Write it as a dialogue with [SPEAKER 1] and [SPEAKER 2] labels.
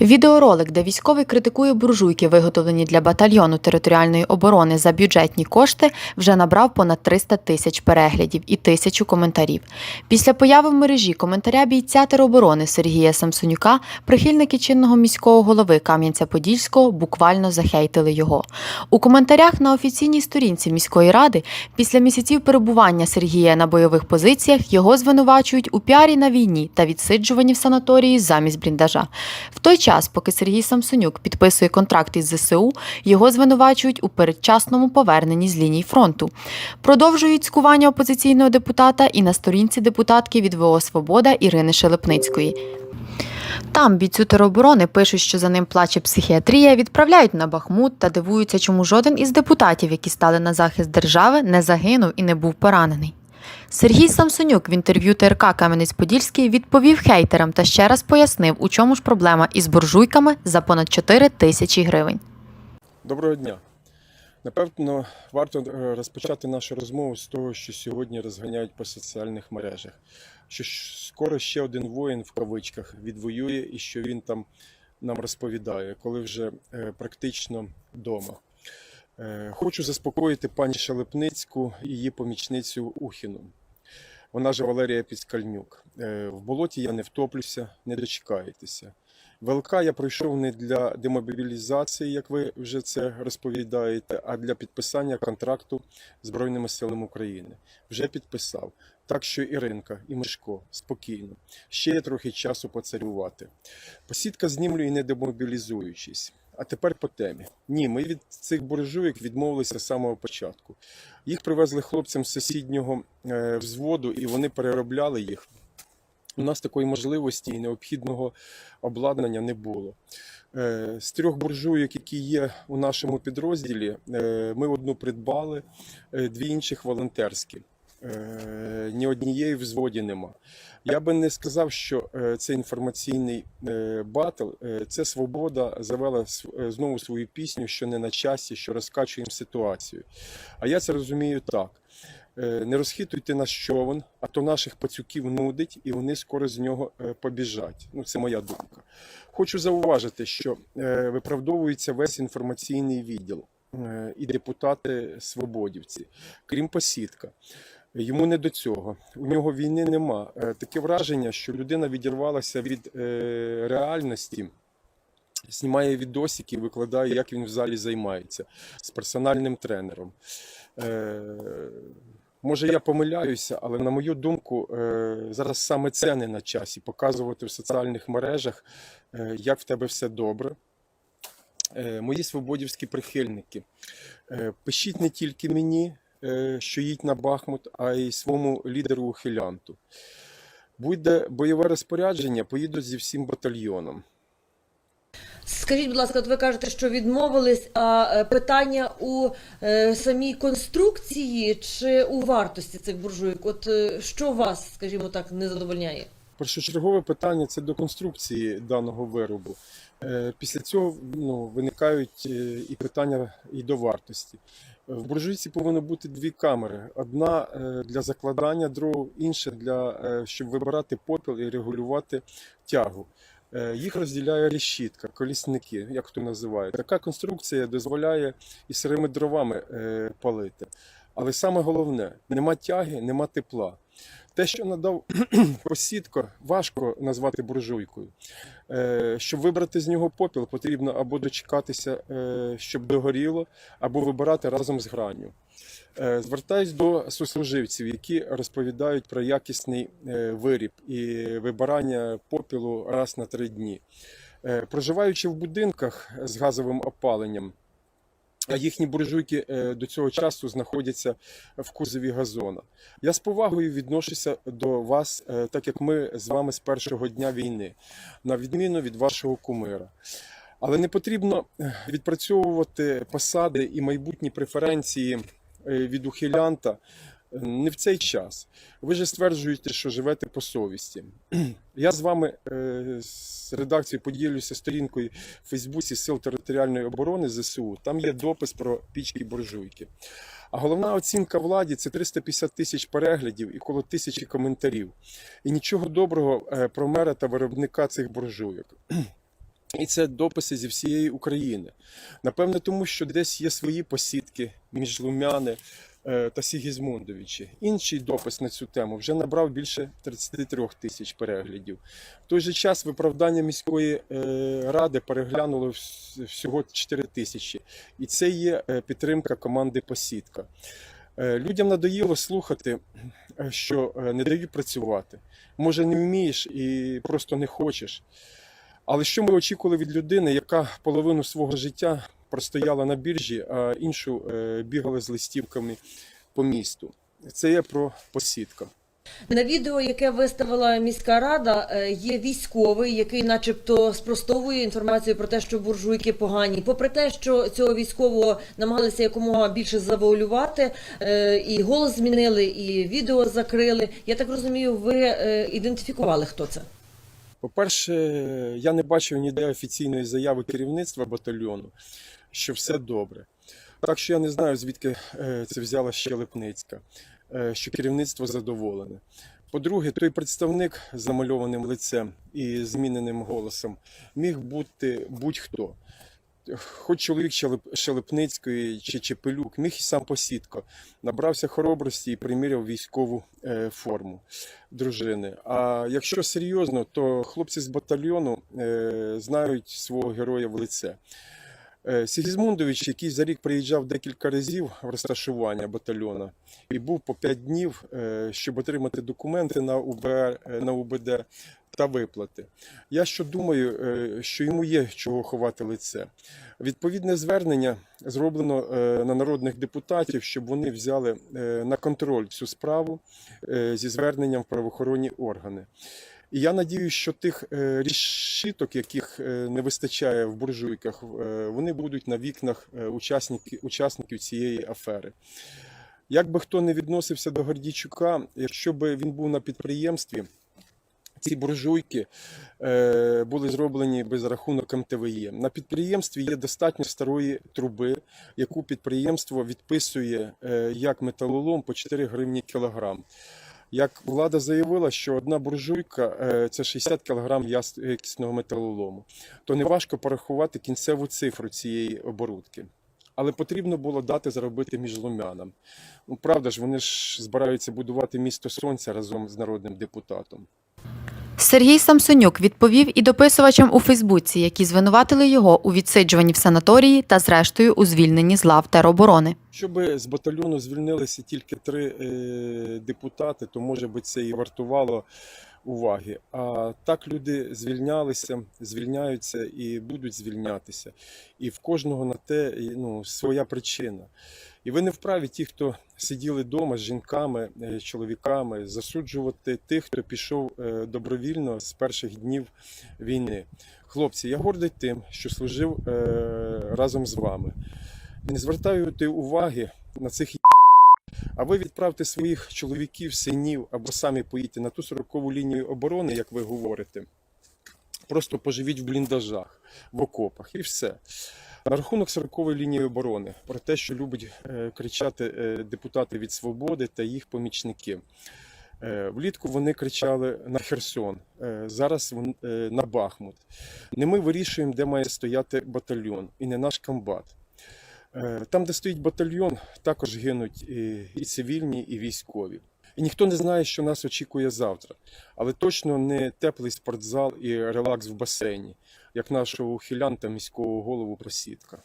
[SPEAKER 1] Відеоролик, де військовий критикує буржуйки, виготовлені для батальйону територіальної оборони за бюджетні кошти, вже набрав понад 300 тисяч переглядів і тисячу коментарів. Після появи в мережі коментаря бійця тероборони Сергія Самсонюка прихильники чинного міського голови Кам'янця-Подільського буквально захейтили його. У коментарях на офіційній сторінці міської ради після місяців перебування Сергія на бойових позиціях його звинувачують у піарі на війні та відсиджуванні в санаторії замість бліндажа. В той час, поки Сергій Самсонюк підписує контракт із ЗСУ, його звинувачують у передчасному поверненні з ліній фронту. Продовжують цькування опозиційного депутата і на сторінці депутатки від ВО Свобода Ірини Шелепницької. Там бійцю тероборони пишуть, що за ним плаче психіатрія, відправляють на Бахмут та дивуються, чому жоден із депутатів, які стали на захист держави, не загинув і не був поранений. Сергій Самсонюк в інтерв'ю ТРК Кам'янець-Подільський відповів хейтерам та ще раз пояснив, у чому ж проблема із буржуйками за понад 4 тисячі гривень.
[SPEAKER 2] Доброго дня. Напевно, варто е, розпочати нашу розмову з того, що сьогодні розганяють по соціальних мережах. Що скоро ще один воїн в кавичках відвоює і що він там нам розповідає, коли вже е, практично вдома. Е, Хочу заспокоїти пані Шелепницьку і її помічницю Ухіну. Вона ж Валерія Підскальнюк. Е, В болоті я не втоплюся, не дочекаєтеся. ВЛК я пройшов не для демобілізації, як ви вже це розповідаєте, а для підписання контракту Збройними силами України. Вже підписав. Так що Іринка і Мишко спокійно. Ще є трохи часу поцарювати. Посідка знімлю і не демобілізуючись. А тепер по темі. Ні, ми від цих буржуїк відмовилися з самого початку. Їх привезли хлопцям з сусіднього е, взводу, і вони переробляли їх. У нас такої можливості і необхідного обладнання не було. Е, З трьох буржуйок, які є у нашому підрозділі, е, ми одну придбали, дві інших волонтерські. Е, Ні однієї взводі нема. Я би не сказав, що е, це інформаційний е, батл. Це свобода завела знову свою пісню, що не на часі, що розкачуємо ситуацію. А я це розумію так. Не розхитуйте наш човен, а то наших пацюків нудить, і вони скоро з нього побіжать. Ну, це моя думка. Хочу зауважити, що виправдовується весь інформаційний відділ і депутати свободівці, крім посідка. Йому не до цього. У нього війни нема. Е, Таке враження, що людина відірвалася від е, реальності, знімає відосики, і викладає, як він в залі займається з персональним тренером. Е, Може, я помиляюся, але на мою думку, зараз саме це не на часі показувати в соціальних мережах, як в тебе все добре. Мої свободівські прихильники, пишіть не тільки мені, що їдь на Бахмут, а й своєму лідеру ухилянту. Буде бойове розпорядження, поїду зі всім батальйоном.
[SPEAKER 3] Скажіть, будь ласка, от ви кажете, що відмовились, а е, питання у е, самій конструкції чи у вартості цих буржуйок? От е, що вас, скажімо так, не задовольняє?
[SPEAKER 2] Першочергове питання це до конструкції даного виробу. Е, Після цього ну, виникають е, і питання і до вартості. В буржуйці повинно бути дві камери: одна е, для закладання дров, інша для е, щоб вибирати попіл і регулювати тягу. Е, Їх розділяє решітка, колісники, як хто називають. Така конструкція дозволяє і сирими дровами палити. Але саме головне, нема тяги, нема тепла. Те, що надав посідко, важко назвати буржуйкою. Е, Щоб вибрати з нього попіл, потрібно або дочекатися, е, щоб догоріло, або вибирати разом з гранню. Е, Звертаюсь до сослуживців, які розповідають про якісний виріб і вибирання попілу раз на три дні. Проживаючи в будинках з газовим опаленням, їхні буржуйки е, до цього часу знаходяться в кузові газона. Я з повагою відношуся до вас, е, так як ми з вами з першого дня війни, на відміну від вашого кумира. Але не потрібно е, відпрацьовувати посади і майбутні преференції від ухилянта не в цей час. Ви же стверджуєте, що живете по совісті. Я з вами е, з редакцією поділюся сторінкою в Фейсбуці Сил територіальної оборони ЗСУ. Там є допис про пічки і буржуйки. А головна оцінка владі це 350 тисяч переглядів і коло тисячі коментарів. І нічого доброго е, про мера та виробника цих буржуйок. І це дописи зі всієї України. Напевне, тому що десь є свої посідки між Лумяни та Сігізмундовичі. Інший допис на цю тему вже набрав більше 33 тисяч переглядів. В той же час виправдання міської е, ради переглянуло всього 4 тисячі. І це є е, підтримка команди Посідка. Е, Людям надоїло слухати, е, що е, не дають працювати. Може, не вмієш і просто не хочеш. Але що ми очікували від людини, яка половину свого життя простояла на біржі, а іншу е, бігала з листівками по місту? Це є про посідка.
[SPEAKER 3] На відео, яке виставила міська рада, е, є військовий, який, начебто, спростовує інформацію про те, що буржуйки погані. Попри те, що цього військового намагалися якомога більше завуалювати, е, і голос змінили, і відео закрили. Я так розумію, ви ідентифікували, хто це.
[SPEAKER 2] По-перше, я не бачив ніде офіційної заяви керівництва батальйону, що все добре. Так що я не знаю, звідки е, це взяла Щелепницька, е, що керівництво задоволене. По-друге, той представник з замальованим лицем і зміненим голосом міг бути будь-хто. Хоч чоловік Щелепницької чи Чепелюк, міг і сам посідко. Набрався хоробрості і приміряв військову е, форму дружини. А якщо серйозно, то хлопці з батальйону знають свого героя в лице. Е, Сігізмундович, який за рік приїжджав декілька разів в розташування батальйона і був по 5 днів, е, щоб отримати документи на УБР, е, на УБД та виплати. Я що думаю, що йому є чого ховати лице. Відповідне звернення зроблено на народних депутатів, щоб вони взяли на контроль цю справу зі зверненням в правоохоронні органи. І я надіюсь, що тих е, рішиток, яких е, не вистачає в буржуйках, е, вони будуть на вікнах учасників, учасників цієї афери. Як би хто не відносився до Гордійчука, якщо б він був на підприємстві, ці буржуйки е, були зроблені без рахунок МТВЄ. На підприємстві є достатньо старої труби, яку підприємство відписує е, як металолом по 4 гривні кілограм. Як влада заявила, що одна буржуйка е, це 60 кг якісного металолому, то неважко порахувати кінцеву цифру цієї оборудки. Але потрібно було дати заробити між лумянам. Ну, правда ж, вони ж збираються будувати місто сонця разом з народним депутатом.
[SPEAKER 1] Сергій Самсонюк відповів і дописувачам у Фейсбуці, які звинуватили його у відсиджуванні в санаторії та, зрештою, у звільненні з лав тероборони.
[SPEAKER 2] Щоб з батальйону звільнилися тільки три е, депутати, то може би це і вартувало уваги. А так люди звільнялися, звільняються і будуть звільнятися. І в кожного на те ну, своя причина. І ви не вправі ті, хто сиділи вдома з жінками, е, чоловіками, засуджувати тих, хто пішов е, добровільно з перших днів війни. Хлопці, я гордий тим, що служив е, разом з вами. Не звертайте уваги на цих а ви відправте своїх чоловіків, синів або самі поїдьте на ту 40-ву лінію оборони, як ви говорите. Просто поживіть в бліндажах, в окопах і все. На рахунок 40-ї лінії оборони, про те, що любять е, кричати е, депутати від свободи та їх помічники. Е, влітку вони кричали на Херсон, е, зараз вон- е, на Бахмут. Не ми вирішуємо, де має стояти батальйон, і не наш комбат. Е, Там, де стоїть батальйон, також гинуть і, і цивільні, і військові. І ніхто не знає, що нас очікує завтра. Але точно не теплий спортзал і релакс в басейні, як нашого ухилянта міського голову просідка.